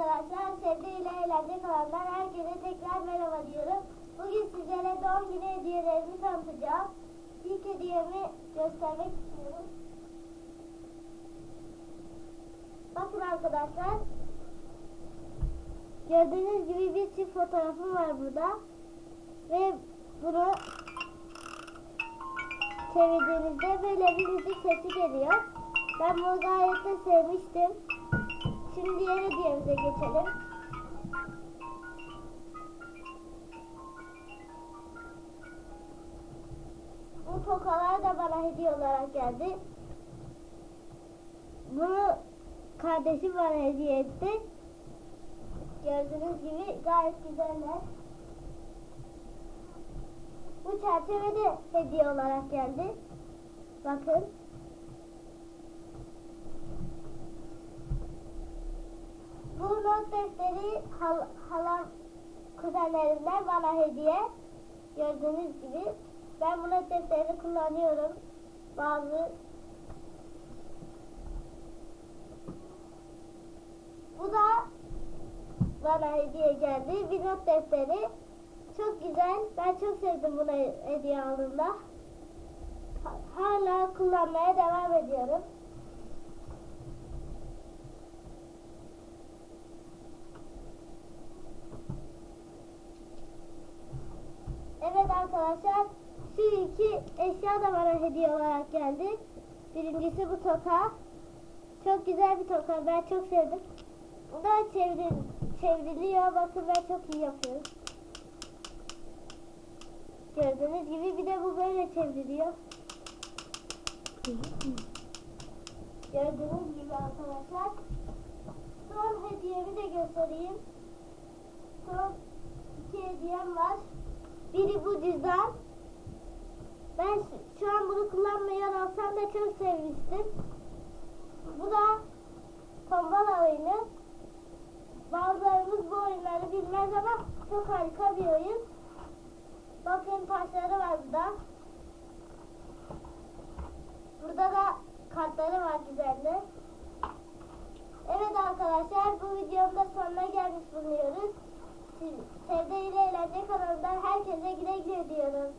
arkadaşlar. Sevdi ile eğlence kanalından herkese tekrar merhaba diyorum. Bugün sizlere doğum günü hediyelerimi tanıtacağım. İlk hediyemi göstermek istiyorum. Bakın arkadaşlar. Gördüğünüz gibi bir çift fotoğrafım var burada. Ve bunu çevirdiğinizde böyle bir müzik sesi geliyor. Ben bunu gayet de sevmiştim. Şimdi diğer hediyemize geçelim. Bu tokalar da bana hediye olarak geldi. Bunu kardeşim bana hediye etti. Gördüğünüz gibi gayet güzeller. Bu çerçeve de hediye olarak geldi. Bakın. Bu defteri hal, halam kuzenlerimden bana hediye. Gördüğünüz gibi. Ben bu not defterini kullanıyorum. Bazı Bu da bana hediye geldi. Bir not defteri. Çok güzel. Ben çok sevdim bunu hediye aldığımda. Ha- Hala kullanmaya devam ediyorum. Evet arkadaşlar şu iki eşya da bana hediye olarak geldi. Birincisi bu toka. Çok güzel bir toka. Ben çok sevdim. Bu da çevir, çevriliyor. Bakın ben çok iyi yapıyorum. Gördüğünüz gibi bir de bu böyle çevriliyor. Gördüğünüz gibi arkadaşlar. Son hediyemi de göstereyim. Son. Biri bu cüzdan. Ben şu- an bunu kullanmayan olsam da çok sevmiştim. Bu da tombala oyunu. Bazılarımız bu oyunları bilmez ama çok harika bir oyun. Bakın taşları var burada. Burada da kartları var güzelde. Evet arkadaşlar bu videonun da sonuna gelmiş bulunuyoruz. Sevde ile Eğlence kanalından herkese güle güle diyorum.